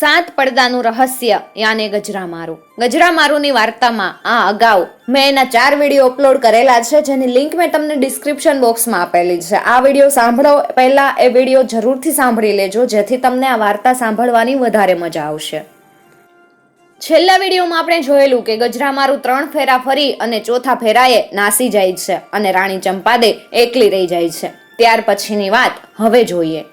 સાત પડદાનું રહસ્ય યાને ગજરા મારું ગજરા મારુંની વાર્તામાં આ અગાઉ મેં એના ચાર વીડિયો અપલોડ કરેલા છે, જેની લિંક મેં તમને ડિસ્ક્રિપ્શન બોક્સમાં આપેલી છે. આ વીડિયો સાંભળો, પહેલા એ વીડિયો જરૂરથી સાંભળી લેજો, જેથી તમને આ વાર્તા સાંભળવાની વધારે મજા આવશે. છેલ્લા વિડીયોમાં આપણે જોયેલું કે ગજરામારું ત્રણ ફેરા ફરી અને ચોથા ફેરાએ નાસી જાય છે અને રાણી ચંપાદે એકલી રહી જાય છે. ત્યાર પછીની વાત હવે જોઈએ.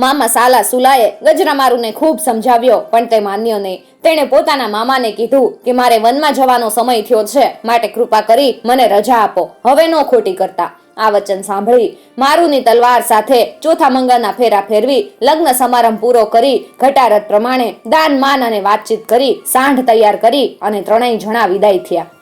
મામા સાલા સુલાએ ગજરામારુને ખૂબ સમજાવ્યો, પણ તે માન્યો નહીં. તેણે પોતાના મામાને કીધું કે મારે વનમાં જવાનો સમય થયો છે, માટે કૃપા કરી મને રજા આપો. હવે નો ખોટી કરતા. આ વચન સાંભળી મારુની તલવાર સાથે ચોથા મંગળના ફેરા ફેરવી લગ્ન સમારંભ પૂરો કરી ઘટારત પ્રમાણે દાન, માન અને વાતચીત કરી સાંઢ તૈયાર કરી અને ત્રણેય જણા વિદાય થયા.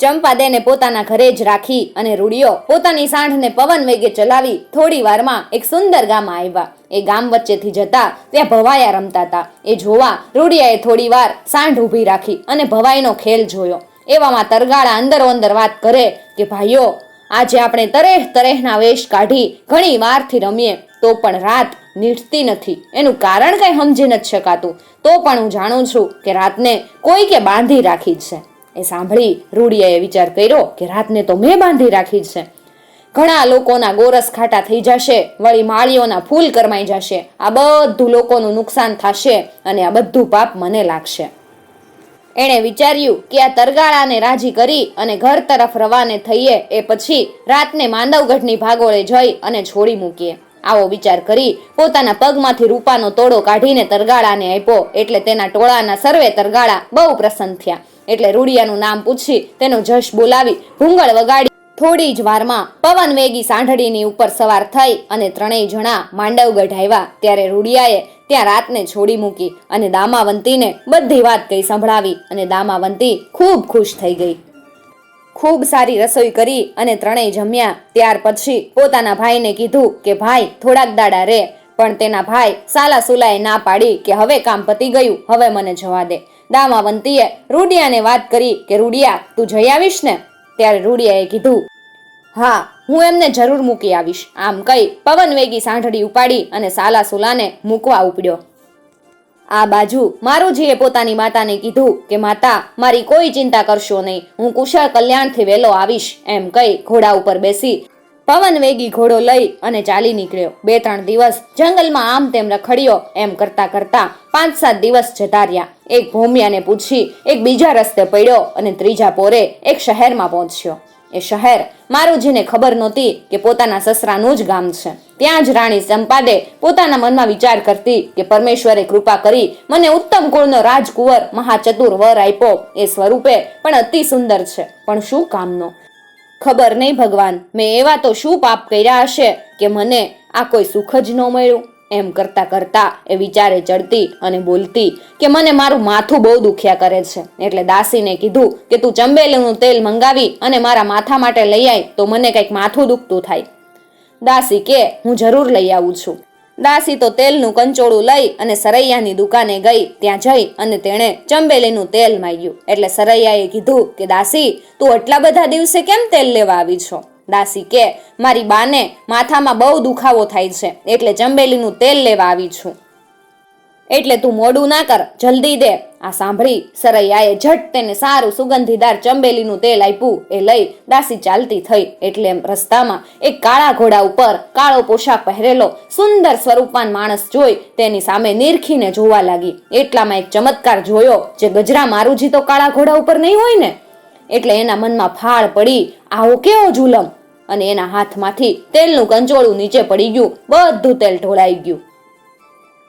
ચંપાદેને પોતાના ઘરે જ રાખી અને રૂડિયો પોતાની સાંઢને પવન વેગે ચલાવી થોડી વારમાં એક સુંદર ગામ આવ્યા. એ ગામ વચ્ચેથી જતા ત્યાં ભવાયા રમતા હતા. એ જોવા રૂડિયાએ થોડી વાર સાંઢ ઊભી રાખી અને ભવાઈનો ખેલ જોયો. એવામાં તરગાળા અંદરો અંદર વાત કરે કે, ભાઈઓ, આજે આપણે તરેહ તરેહના વેશ કાઢી ઘણી વારથી રમીએ, તો પણ રાત નીટતી નથી. એનું કારણ કંઈ સમજી નથી શકાતું. તો પણ હું જાણું છું કે રાતને કોઈ કે બાંધી રાખી છે. એ સાંભળી રૂડિયાએ વિચાર કર્યો કે રાતને તો મેં બાંધી રાખી છે. ઘણા લોકોના ગોરસ ખાટા થઈ જશે, વળી માળીઓના ફૂલ કરમાઈ જશે. આ બધું લોકોનું નુકસાન થશે અને આ બધું પાપ મને લાગશે. એણે વિચાર્યું કે આ તરગાળાને રાજી કરી અને ઘર તરફ રવાને થઈએ એ પછી રાતને માંદવગઢની ભાગોળે જઈ અને છોડી મૂકીએ. આવો વિચાર કરી પોતાના પગમાંથી રૂપાનો તોડો કાઢીને તરગાળાને આપ્યો. એટલે તેના ટોળાના સર્વે તરગાળા બહુ પ્રસન્ન થયા. એટલે રૂડિયાનું નામ પૂછી તેનો જશ બોલાવી ભૂંગળ વગાડી. થોડી જ વારમાં પવન વેગી સાંઢળીની ઉપર સવાર થઈ અને ત્રણેય જણા માંડવગઢ આવ્યા. ત્યારે રૂડિયાએ ત્યાં રાતને છોડી મૂકી અને દામાવંતીને બધી વાત કહી સંભળાવી અને દામાવંતી ખૂબ ખુશ થઈ ગઈ. ખૂબ સારી રસોઈ કરી અને ત્રણેય જમ્યા. ત્યાર પછી પોતાના ભાઈને કીધું કે, ભાઈ, થોડાક દાડા રે. પણ તેના ભાઈ સાલા સુલાએ ના પાડી કે, હવે કામ પતી ગયું, હવે મને જવા દે. દામાવંતીએ રૂડિયાને વાત કરી કે, રૂડિયા, તું જઈ આવીશ ને? ત્યારે રૂડિયાએ કીધું, હા, હું એમને જરૂર મૂકી આવીશ. આમ કહી પવન વેગી સાંઢળી ઉપાડી અને સાલા સુલાને મૂકવા ઉપડ્યો. આ બાજુ મારુજીએ પોતાની માતાને કીધું કે, માતા, મારી કોઈ ચિંતા કરશો નહીં. હું કુશળ કલ્યાણથી વહેલો આવીશ. એમ કહી ઘોડા ઉપર બેસી પવન વેગી ઘોડો લઈ અને ચાલી નીકળ્યો. બે ત્રણ દિવસ જંગલમાં આમ તેમ રખડ્યો, એમ કરતા કરતા પાંચ સાત દિવસ જતા રહ્યા. એક ભૂમિયાને પૂછી, એક બીજા રસ્તે પડ્યો અને ત્રીજા પોરે એક શહેરમાં પહોંચ્યો. એ શહેર. મારુજીને ખબર નહોતી કે પોતાના સસરાનું જ ગામ છે. ત્યાં જ રાણી સંપાદે પોતાના મનમાં વિચાર કરતી કે પરમેશ્વરે કૃપા કરી મને ઉત્તમ કુળનો રાજકુંવર મહાચતુર વર આપ્યો. એ સ્વરૂપે પણ અતિ સુંદર છે. પણ શું કામનો? ખબર નહીં ભગવાન. મેં એવા તો શું પાપ કર્યા હશે કે મને આ કોઈ સુખ જ ન મળ્યું? એમ કરતા કરતા એ વિચારે ચડતી અને બોલતી કે મને મારું માથું બહુ દુખ્યા કરે છે. એટલે દાસીને કીધું કે તું ચંબેલીનું તેલ મંગાવી અને મારા માથા માટે લઈ આય તો મને કંઈક માથું દુખતું થાય. દાસી કે, હું જરૂર લઈ આવું છું. દાસી તો તેલનું કંચોળું લઈ અને સરૈયાની દુકાને ગઈ, ત્યાં જઈ અને તેણે ચંબેલીનું તેલ માગ્યું. એટલે સરૈયાએ કીધું કે, દાસી, તું આટલા બધા દિવસે કેમ તેલ લેવા આવી છો? દાસી કે, મારી બાને માથામાં બહુ દુખાવો થાય છે, એટલે ચંબેલીનું તેલ લેવા આવી છું. એટલે તું મોડું ના કર, જલ્દી દે. આ સાંભળી સરૈયાએ ઝટ તેને સારું સુગંધીદાર ચંબેલીનું તેલ આપ્યું. એ લઈ દાસી ચાલતી થઈ, એટલે એમ રસ્તામાં એક કાળા ઘોડા ઉપર કાળો પોશાક પહેરેલો, સુંદર સ્વરૂપવાન માણસ જોઈ તેની સામે નિરખીને જોવા લાગી. એટલામાં એક ચમત્કાર જોયો, જે ગજરા મારુજી તો કાળા ઘોડા ઉપર નહીં હોય ને? એટલે એના મનમાં ફાળ પડી, આવો કેવો જુલમ અને એના હાથમાંથી તેલનું કંચોળું નીચે પડી ગયું. બધું તેલ ઢોળાઈ ગયું.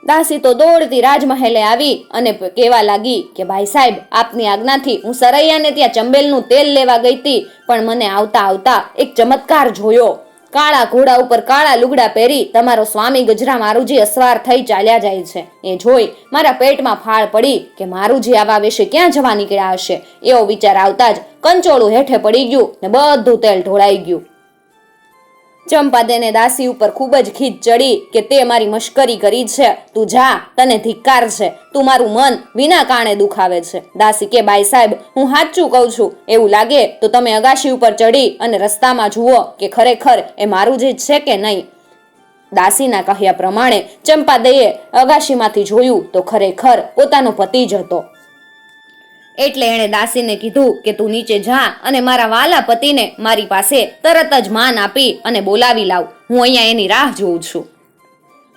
દાસી તો દોડતી રાજમહેલે આવી અને કહેવા લાગી કે, ભાઈ સાહેબ, આપની આજ્ઞાથી હું સરૈયાને ત્યાં ચંબેલનું તેલ લેવા ગઈ હતી, પણ મને આવતા આવતા એક ચમત્કાર જોયો. કાળા ઘોડા ઉપર કાળા લુગડા પહેરી તમારો સ્વામી ગજરા મારુજી અસવાર થઈ ચાલ્યા જાય છે. એ જોઈ મારા પેટમાં ફાળ પડી કે, મારુજી આવા વિશે ક્યાં જવા નીકળ્યા હશે? એવો વિચાર આવતા જ કંચોળું હેઠે પડી ગયું ને બધું તેલ ઢોળાઈ ગયું. ચંપાદેને દાસી ઉપર ખૂબ જ ખીજ ચડી કે તે મારી મશ્કરી કરી છે. તું જા, તને ધિક્કાર છે. તું મારું મન વિના કારણે દુખાવે છે. દાસી કે, બાઈ સાહેબ, હું સાચું કહું છું. એવું લાગે તો તમે અગાશી ઉપર ચડી અને રસ્તામાં જુઓ કે ખરેખર એ મારું જ છે કે નહીં. દાસીના કહ્યા પ્રમાણે ચંપાદેએ અગાશીમાંથી જોયું તો ખરેખર પોતાનો પતિ જ હતો. એટલે એણે દાસીને કીધું કે, તું નીચે જા અને મારા વાલા પતિને મારી પાસે તરત જ માન આપી અને બોલાવી લાવ. હું અહીંયા એની રાહ જોઉં છું.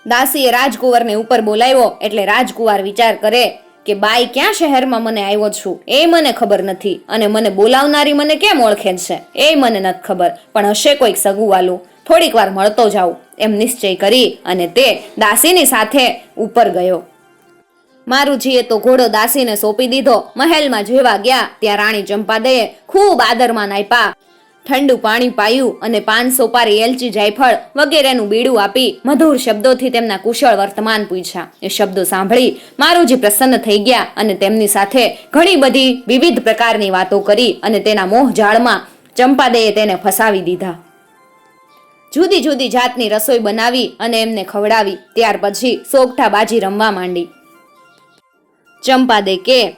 દાસીએ રાજકુંવરને ઉપર બોલાવ્યો એટલે રાજકુંવર વિચાર કરે કે, બાઈ ક્યાં શહેરમાં મને આવ્યો છું? એ મને ખબર નથી અને મને બોલાવનારી મને કેમ ઓળખે છે? એ મને નથી ખબર, પણ હશે કોઈક સગુવાલું. થોડીક વાર મળતો જાઉં. એમ નિશ્ચય કરી અને તે દાસીની સાથે ઉપર ગયો. મારુજીએ તો ઘોડો દાસીને સોંપી દીધો. મહેલમાં જેવા ગયા ત્યાં રાણી ચંપાદેએ ખૂબ આદરમાં નાપ્યા ઠંડુ પાણી પાયું અને પાન સોપારી એલચી જાયફળ વગેરેનું બીડું આપી મધુર શબ્દોથી તેમના કુશળ વર્તમાન પૂછ્યા. એ શબ્દો સાંભળી મારુજી પ્રસન્ન થઈ ગયા અને તેમની સાથે ઘણી બધી વિવિધ પ્રકારની વાતો કરી અને તેના મોહ ઝાડમાં ચંપાદયે તેને ફસાવી દીધા. જુદી જુદી જાતની રસોઈ બનાવી અને એમને ખવડાવી. ત્યાર પછી સોગઠા બાજી રમવા માંડી. ચંપાદે કે,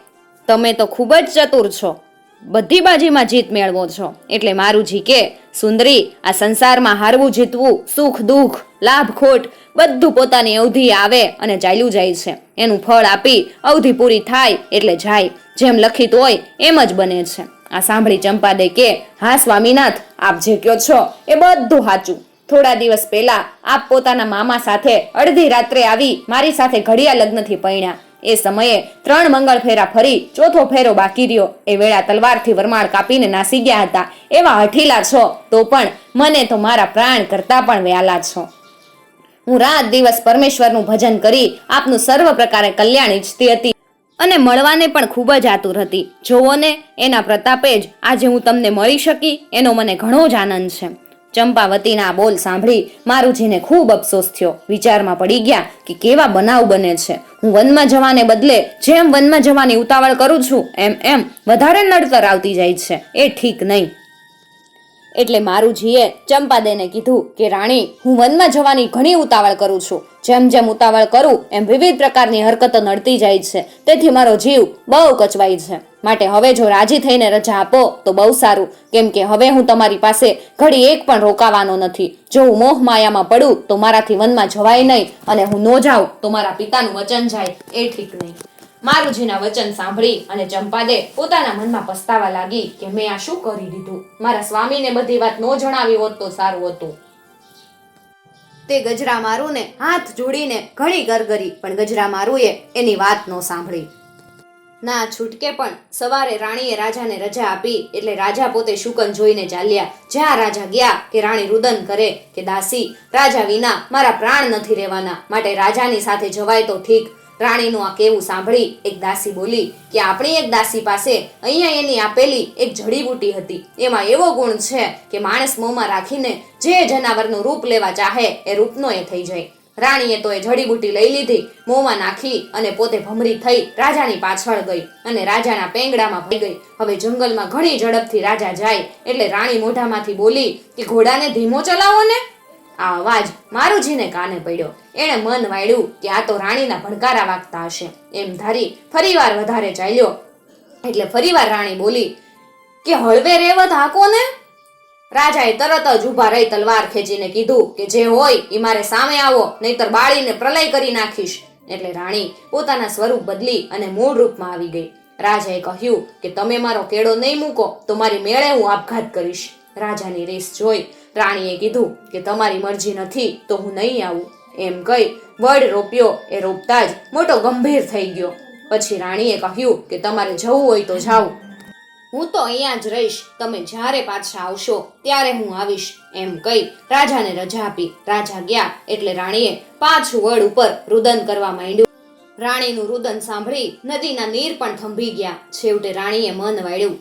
તમે તો ખૂબ જ ચતુર છો. બધી બાજીમાં જીત મેળવો છો. એટલે મારું જી કે, સુંદરી, આ સંસારમાં હારવું, જીતવું, સુખ, દુઃખ, લાભ, ખોટ, બધું પોતાની અવધિ આવે અને ચાલ્યું જાય છે. એનું ફળ આપી અવધિ પૂરી થાય એટલે જાય. જેમ લખિત હોય એમ જ બને છે. આ સાંભળી ચંપાદે કે, હા, સ્વામીનાથ, આપ જે કયો છો એ બધું સાચું. થોડા દિવસ પહેલા આપ પોતાના મામા સાથે અડધી રાત્રે આવી મારી સાથે ઘડિયા લગ્નથી પૈણ્યા એ સમયે ત્રણ મંગળ ફેરા ફરી, ચોથો ફેરો બાકી રહ્યો. એ વેળા તલવારથી વરમાળ કાપીને નાસી ગયા હતા. એવા હઠીલા છો, તો પણ મને તો મારા પ્રાણ કરતા પણ વ્યાલા છો. હું રાત દિવસ પરમેશ્વરનું ભજન કરી આપનું સર્વ પ્રકારે કલ્યાણ ઈચ્છતી હતી અને મળવાને પણ ખૂબ જ આતુર હતી. જોવો ને એના પ્રતાપે જ આજે હું તમને મળી શકી, એનો મને ઘણો જ આનંદ છે. ચંપાવતીના બોલ સાંભળી મારુજીને ખૂબ અફસોસ થયો. વિચારમાં પડી ગયા કે કેવા બનાવ બને છે. હું વનમાં જવાને બદલે જેમ વનમાં જવાની ઉતાવળ કરું છું, એમ એમ વધારે નડતર આવતી જાય છે. એ ઠીક નહીં. એટલે મારુજીએ ચંપાદેને કીધું કે, રાણી, હું વનમાં જવાની ઘણી ઉતાવળ કરું છું. જેમ જેમ ઉતાવળ કરું, એમ વિવિધ પ્રકારની હરકતો નડતી જાય છે. તેથી મારો જીવ બહુ કચવાય છે. માટે હવે જો રાજી થઈને રજા આપો, તો બહુ સારું. કેમ કે હવે હું તમારી પાસે ઘડી એક પણ રોકાવાનો નથી. જો હું મોહ માયામાં પડું, તો મારાથી વનમાં જવાય નહીં. અને હું ન જાઉં, તો મારા પિતાનું વચન જાય. એ ઠીક નહીં. મારુજીના વચન સાંભળી અને ચંપાદે પોતાના મનમાં પસ્તાવા લાગી કે મેં આ શું કરી દીધું? મારા સ્વામીને બધી વાત ન જણાવી હોત તો સારું હતું. તે ગજરા મારુને હાથ જોડીને ઘણી ગરગરી, પણ ગજરા મારુએ એની વાત ન સાંભળી. ના છૂટકે પણ સવારે રાણીએ રાજાને રજા આપી એટલે રાજા પોતે શુકન જોઈને ચાલ્યા. જ્યાં રાજા ગયા કે રાણી રુદન કરે કે દાસી, રાજા વિના મારા પ્રાણ નથી રહેવાના. માટે રાજાની સાથે જવાય તો ઠીક રાણીનું આ કેવું સાંભળી એક દાસી બોલી કે આપણી એક દાસી પાસે અહીંયા એની આપેલી એક જડીબૂટી હતી. એમાં એવો ગુણ છે કે માણસ મોંમાં રાખીને જે જનાવરનું રૂપ લેવા ચાહે એ રૂપનો એ થઈ જાય. રાણીએ તો એ જડીબૂટી લઈ લીધી, મોંમાં નાખી અને પોતે ભમરી થઈ રાજાની પાછળ ગઈ અને રાજાના પેંગડામાં પડી ગઈ. હવે જંગલમાં ઘણી ઝડપથી રાજા જાય એટલે રાણી મોઢામાંથી બોલી કે ઘોડાને ધીમો ચલાવો ને. આ અવાજ મારુજીને કાને પડ્યો. એણે મન વાળ્યું કે આ તો રાણીના ભણકારા વાગતા હશે. એમ ધારી ફરીવાર વધારે ચાલ્યો. એટલે ફરીવાર રાણી બોલી, કે હળવે રેવત હાકો ને રાજાએ તરત જ ઊભા રહી તલવાર ખેંચીને કીધું કે જે હોય એ મારે સામે આવો, નહીતર બાળીને પ્રલય કરી નાખીશ. એટલે રાણી પોતાના સ્વરૂપ બદલી અને મૂળ રૂપમાં આવી ગઈ. રાજાએ કહ્યું કે તમે મારો કેળો નહીં મૂકો, તો મારી મેળે હું આપઘાત કરીશ. રાજાની રેસ જોઈ રાણીએ કીધું કે તમારી મરજી નથી તો હું નહીં આવું. એમ કહી વડ રોપ્યો, એ રોપતા જ મોટો ગંભીર થઈ ગયો. પછી રાણીએ કહ્યું કે તમારે જવું હોય તો જાઓ. હું તો અહીંયા જ રહીશ, તમે જ્યારે પાછા આવશો ત્યારે હું આવીશ, એમ કહી રાજાને રજા આપી. રાજા ગયા એટલે રાણીએ પાછું વડ ઉપર રુદન કરવા માંડ્યું. રાણીનું રુદન સાંભળી નદીના નીર પણ થંભી ગયા. છેવટે રાણીએ મન વાળ્યું,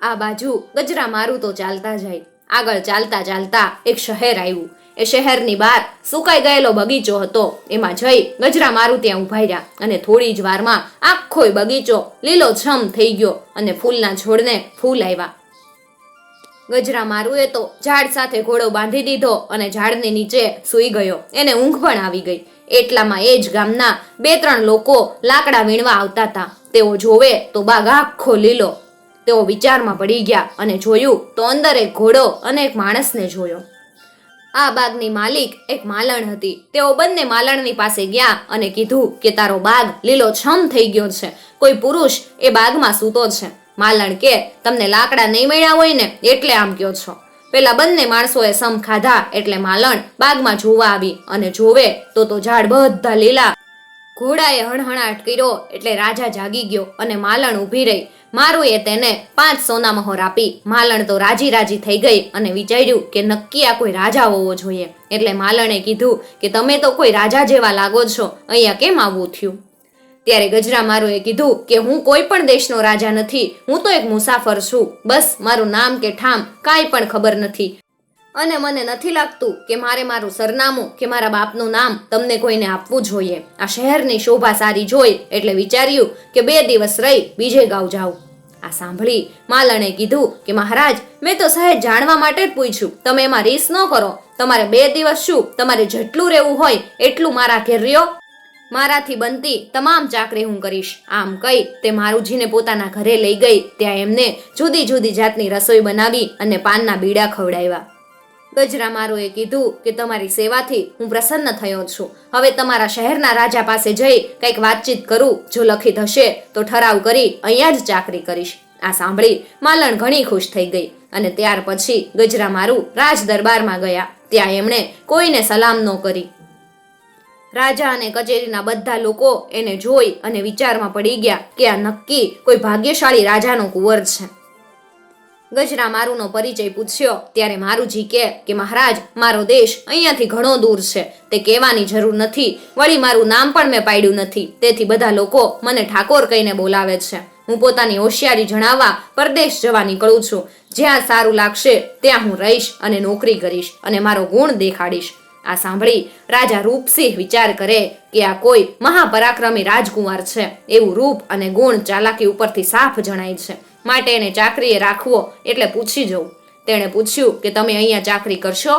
આ બાજુ ગજરા મારું તો ચાલતા જાય. આગળ ચાલતા ચાલતા એક શહેર આવ્યું. એ શહેરની બહાર સુકાઈ ગયેલો બગીચો હતો. એમાં જઈ ગજરા મારું ત્યાં ઊભા રહ્યા અને થોડી જ વારમાં આખો બગીચો લીલો છમ થઈ ગયો અને ફૂલના છોડને ફૂલ આવ્યા ગજરા મારુએ તો ઝાડ સાથે ઘોડો બાંધી દીધો અને ઝાડની નીચે સૂઈ ગયો. એને ઊંઘ પણ આવી ગઈ. એટલામાં એ જ ગામના બે ત્રણ લોકો લાકડા વીણવા આવતા હતા. તેઓ જોવે તો બાગ આખો લીલો. તેઓ વિચારમાં પડી ગયા અને જોયું તો અંદર એક ઘોડો અને એક માણસને જોયો. આ બાગની માલિક એક માલણ હતી. તેઓ બંને માલણની પાસે ગયા અને કીધું કે તારો બાગ લીલો છમ થઈ ગયો છે. કોઈ પુરુષ એ બાગમાં સૂતો છે. માલણ કે, તમને લાકડા નહીં મળ્યા હોય ને, એટલે આમ કયો છો? પેલા બંને માણસોએ સમ ખાધા એટલે માલણ બાગમાં જોવા આવી અને જોવે તો તો ઝાડ બધા લીલા ઘોડાએ હણહણાટ કર્યો એટલે રાજા જાગી ગયો અને માલણ ઊભી રહી. મારુએ તેને પાંચ સોના મહોર આપી. માલણ તો રાજી રાજી થઈ ગઈ અને વિચાર્યું કે નક્કી આ કોઈ રાજા હોવો જોઈએ. એટલે માલણે કીધું કે તમે તો કોઈ રાજા જેવા લાગો છો. અહીંયા કેમ આવવું થયું? ત્યારે ગજરા મારુએ કીધું કે હું કોઈ પણ દેશનો રાજા નથી. હું તો એક મુસાફર છું. બસ, મારું નામ કે ઠામ કાંઈ પણ ખબર નથી. અને મને નથી લાગતું કે મારે મારું સરનામું કે મારા બાપનું નામ તમને કોઈને આપવું જોઈએ. આ શહેરની શોભા સારી જોઈ એટલે વિચાર્યું કે બે દિવસ રહી બીજે ગાંવ જાઉં. આ સાંભળી માલણે કીધું કે મહારાજ, મેં તો સહેજ જાણવા માટે જ પૂછ્યું. તમે એમાં રીસ ન કરો. તમારે બે દિવસ શું? તમારે જેટલું રહેવું હોય એટલું મારા ઘેર રહ્યો. મારાથી બનતી તમામ ચાકરી હું કરીશ. આમ કહી તે મારુજીને પોતાના ઘરે લઈ ગઈ. ત્યાં એમને જુદી જુદી જાતની રસોઈ બનાવી અને પાનના બીડા ખવડાવ્યા. ગજરા મારોએ કીધું કે તમારી સેવાથી હું પ્રસન્ન થયો છું. હવે તમારા શહેરના રાજા પાસે જઈ કંઈક વાતચીત કરું. જો લખિત હશે તો ઠરાવ કરી અહીંયા જ ચાકરી કરીશ. આ સાંભળી માલણ ઘણી ખુશ થઈ ગઈ અને ત્યાર પછી ગજરા મારું રાજ દરબારમાં ગયા. ત્યાં એમણે કોઈને સલામ ન કરી. રાજા અને કચેરીના બધા લોકો એને જોઈ અને વિચારમાં પડી ગયા કે આ નક્કી કોઈ ભાગ્યશાળી રાજાનો કુંવર છે. ગજરા મારુનો પરિચય પૂછ્યો, ત્યારે મારુજી કે કે, મહારાજ, મારો દેશ અહીંયાથી ઘણો દૂર છે. તે કહેવાની જરૂર નથી. વળી મારું નામ પણ મેં પાડ્યું નથી. તેથી બધા લોકો મને ઠાકોર કહીને બોલાવે છે. હું પોતાની હોશિયારી જણાવવા પરદેશ જવા નીકળું છું. જ્યાં સારું લાગશે, ત્યાં હું રહીશ અને નોકરી કરીશ અને મારો ગુણ દેખાડીશ. આ સાંભળી રાજા રૂપસિંહ વિચાર કરે કે આ કોઈ મહાપરાક્રમી રાજકુમાર છે. એવું રૂપ અને ગુણ ચાલાકી ઉપરથી સાફ જણાય છે. માટે એને ચાકરીએ રાખવો એટલે પૂછી જવું. તેણે પૂછ્યું કે તમે અહીંયા ચાકરી કરશો?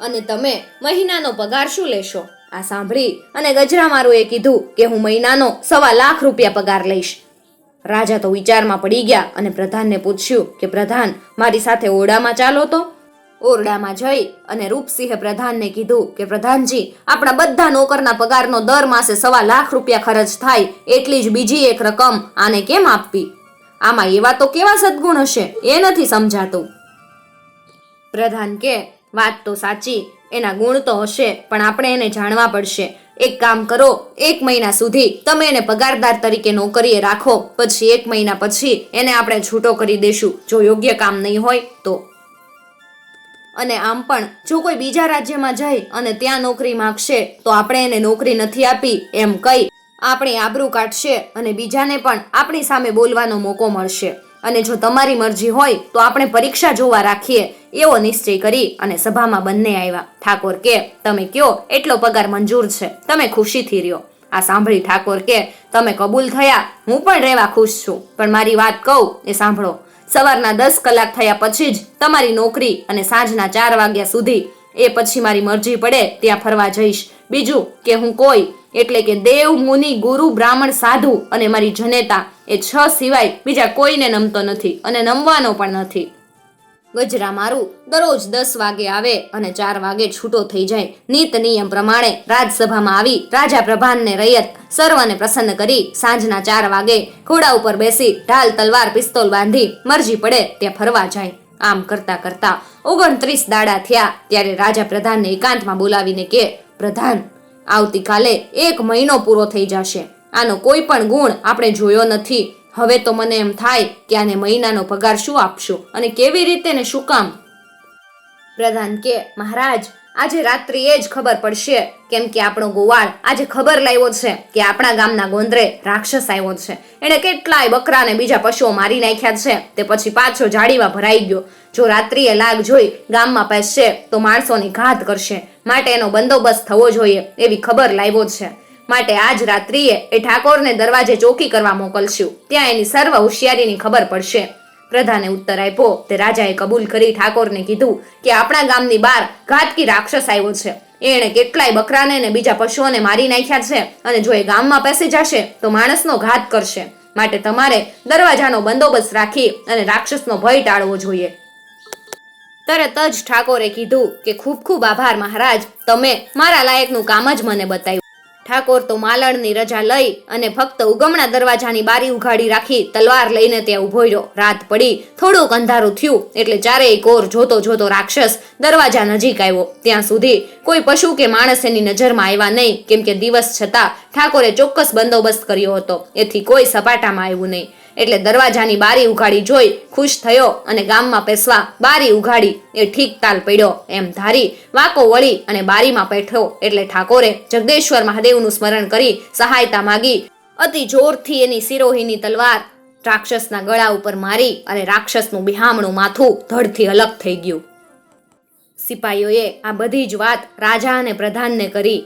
અને તમે મહિનાનો પગાર શું લેશો? આ સાંભળી અને ગજરામારુએ કીધું કે હું મહિનાનો સવા લાખ રૂપિયા પગાર લઈશ. રાજા તો વિચારમાં પડી ગયા અને પ્રધાનને પૂછ્યું કે પ્રધાન, મારી સાથે ઓરડામાં ચાલો તો? ઓરડામાં જઈ અને રૂપસિંહે પ્રધાનને કીધું કે, પ્રધાનજી, આપણા બધા નોકરના પગારનો દર માસે સવા લાખ રૂપિયા ખર્ચ થાય, એટલી જ બીજી એક રકમ આને કેમ આપવી? આમાં એવા તો કેવા સદગુણ હશે? એ નથી સમજાતું. પ્રધાન કે, વાત તો સાચી, એના ગુણ તો હશે, પણ આપણે એને જાણવા પડશે. એક કામ કરો, એક મહિના સુધી તમે એને પગારદાર તરીકે નોકરીએ રાખો, પછી એક મહિના પછી એને આપણે છૂટો કરી દેશું. જો યોગ્ય કામ નહીં હોય, તો અને આમ પણ, જો કોઈ બીજા રાજ્યમાં જઈ અને ત્યાં નોકરી માંગશે, તો આપણે એને નોકરી નથી આપી, એમ કહી આપણી આબરૂ કાઢશે અને બીજાને પણ આપણી સામે બોલવાનો મોકો મળશે. અને જો તમારી મરજી હોય, તો આપણે પરીક્ષા જોવા રાખીએ, એવો નિશ્ચય કરી અને સભામાં બંને આવ્યા. ઠાકોર કે, તમે કયો? એટલો પગાર મંજૂર છે. તમે ખુશીથી રહ્યો. આ સાંભળી ઠાકોર કે, તમે કબૂલ થયા. હું પણ રહેવા ખુશ છું. પણ મારી વાત કહું, એ સાંભળો. સવારના દસ કલાક થયા પછી જ તમારી નોકરી અને સાંજના ચાર વાગ્યા સુધી એ પછી મારી મરજી પડે ત્યાં ફરવા જઈશ. બીજું કે હું કોઈ, એટલે કે દેવ, મુનિ, ગુરુ, બ્રાહ્મણ, સાધુ અને મારી જનેતા એ છ સિવાય બીજા કોઈને નમતો નથી અને નમવાનો પણ નથી. ગજરા મારું દરરોજ દસ વાગે આવે અને ચાર વાગે છૂટો થઈ જાય. નીત નિયમ પ્રમાણે રાજસભામાં આવી રાજા પ્રભાનને રૈયત સર્વને પ્રસન્ન કરી સાંજના ચાર વાગે ઘોડા ઉપર બેસી ઢાલ, તલવાર, પિસ્તોલ બાંધી મરજી પડે ત્યાં ફરવા જાય. આમ કરતા કરતા ઓગણત્રીસ દાડા થયા ત્યારે રાજા પ્રધાનને એકાંતમાં બોલાવીને કે, પ્રધાન, આવતીકાલે એક મહિનો પૂરો થઈ જશે. આનો કોઈ પણ ગુણ આપણે જોયો નથી. હવે તો મને એમ થાય કે આને મહિનાનો પગાર શું આપશો અને કેવી રીતે ને શું કામ? પ્રધાન કે, મહારાજ, આજે રાત્રિએ જ ખબર પડશે કેમ કે આપણો ગોવાળ આજે ખબર લાવ્યો છે કે આપણા ગામના ગોંદરે રાક્ષસ આવ્યો છે. એણે કેટલાય બકરાને બીજા પશુઓ મારી નાખ્યા છે. તે પછી પાછો જાળીમાં ભરાઈ ગયો. જો રાત્રિએ લાગ જોઈ ગામમાં પેસશે તો માણસોની ઘાત કરશે. માટે એનો બંદોબસ્ત થવો જોઈએ એવી ખબર લાવ્યો છે. માટે આજ રાત્રિએ એ ઠાકોરને દરવાજે ચોકી કરવા મોકલશું. ત્યાં એની સર્વ હોશિયારીની ખબર પડશે. પ્રધાને ઉત્તર આપ્યો તે રાજાએ કબૂલ કરી ઠાકોરને કીધું કે આપણા ગામની બહાર ઘાતકી રાક્ષસ આવ્યો છે. એણે કેટલાય બકરાને ને બીજા પશુઓને મારી નાખ્યા છે અને જો એ ગામમાં પેસી જશે તો માણસનો ઘાત કરશે. માટે તમારે દરવાજાનો બંદોબસ્ત રાખી અને રાક્ષસનો ભય ટાળવો જોઈએ. તરત જ ઠાકોરે કીધું કે ખૂબ ખૂબ આભાર મહારાજ, તમે મારા લાયકનું કામ જ મને બતાવ્યું. ઠાકોર તો માલણની રજા લઈ અને ફક્ત ઉગમણા દરવાજાની બારી ઉઘાડી રાખી તલવાર લઈને ત્યાં ઊભો રહ્યો. રાત પડી. થોડુંક અંધારું થયું. એટલે ચારેય કોર જોતો જોતો રાક્ષસ દરવાજા નજીક આવ્યો. ત્યાં સુધી કોઈ પશુ કે માણસ એની નજરમાં આવ્યા નહીં. કેમ કે દિવસ છતાં ઠાકોરે ચોક્કસ બંદોબસ્ત કર્યો હતો. એથી કોઈ સપાટામાં આવ્યું નહીં. એટલે દરવાજાની બારી ઉઘાડી જોઈ ખુશ થયો અને ગામમાં પેસવા બારી ઉઘાડી એ ઠીક તાલ પડ્યો. એમ ધારી વાંકો વળી અને બારીમાં બેઠો એટલે ઠાકોરે જગદેશ્વર મહાદેવનું સ્મરણ કરી સહાયતા માગી. અતિ જોરથી એની સિરોહીની તલવાર રાક્ષસના ગળા ઉપર મારી અને રાક્ષસનું બિહામણું માથું ધડથી અલગ થઈ ગયું. સિપાહીઓએ આ બધી જ વાત રાજા અને પ્રધાનને કરી.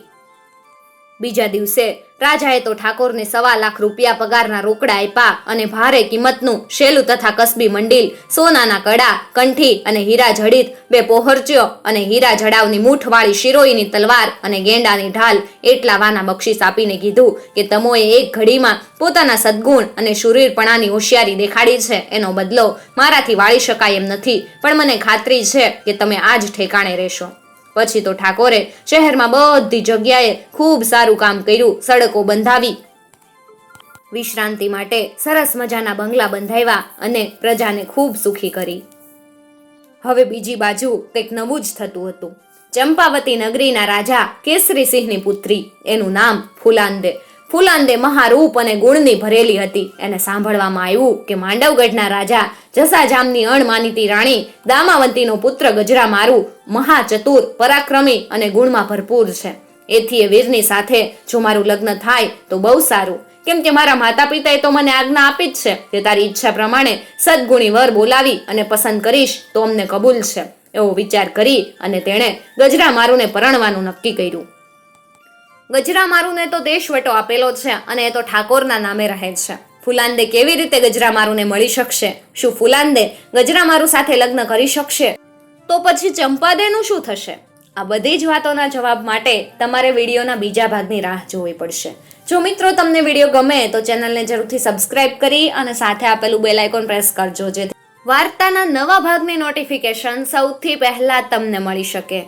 બીજા દિવસે રાજાએ તો ઠાકોરને સવા લાખ રૂપિયા પગારના રોકડા આપ્યા અને ભારે કિંમતનું શેલું તથા કસબી મંડીલ, સોનાના કડા, કંઠી અને હીરા જડિત, બે પોહરચીઓ અને હીરા જડાવની મૂઠવાળી શિરોઈની તલવાર અને ગેંડાની ઢાલ એટલા વાના બક્ષિસ આપીને કીધું કે તમોએ એક ઘડીમાં પોતાના સદ્ગુણ અને શુરીરપણાની હોશિયારી દેખાડી છે. એનો બદલો મારાથી વાળી શકાય એમ નથી, પણ મને ખાતરી છે કે તમે આ જ ઠેકાણે રહેશો. પછી તો ઠાકોરે શહેરમાં બધી જગ્યાએ ખૂબ સારું કામ કર્યું, સડકો બંધાવી. વિશ્રાંતિ માટે સરસ મજાના બંગલા બંધાવ્યા અને પ્રજાને ખૂબ સુખી કરી. હવે બીજી બાજુ કંઈક નવું જ થતું હતું. ચંપાવતી નગરીના રાજા કેસરી સિંહની પુત્રી, એનું નામ ફુલાંદે. ફુલાંદે મહારૂપ અને ગુણની ભરેલી હતી. એને સાંભળવામાં આવ્યું કે માંડવગઢના રાજા જસાજામની અણમાનીતી રાણી દામાવંતીનો પુત્ર ગજરા મારું મહાચતુર, પરાક્રમી અને ગુણમાં ભરપૂર છે. એથી એ વીરની સાથે જો મારું લગ્ન થાય તો બહુ સારું. કેમ કે મારા માતા પિતાએ તો મને આજ્ઞા આપી જ છે કે તારી ઈચ્છા પ્રમાણે સદગુણી વર બોલાવી અને પસંદ કરીશ તો અમને કબૂલ છે. એવો વિચાર કરી અને તેણે ગજરા મારુને પરણવાનું નક્કી કર્યું. ગજરા મારુને તો દેશવટો આપેલો છે અને એ તો ઠાકોરના નામે રહે છે. ફુલાંદે કેવી રીતે ગજરામારુને મળી શકશે? શું ફુલાંદે ગજરા મારુ સાથે લગ્ન કરી શકશે? તો પછી ચંપાદેનું શું થશે? આ બધી જ વાતોના જવાબ માટે તમારે વિડીયોના બીજા ભાગની રાહ જોવી પડશે. જો મિત્રો તમને વીડિયો ગમે તો ચેનલને જરૂરથી સબસ્ક્રાઇબ કરી અને સાથે આપેલું બેલ પ્રેસ કરજો જેથી વાર્તાના નવા ભાગની નોટિફિકેશન સૌથી પહેલા તમને મળી શકે.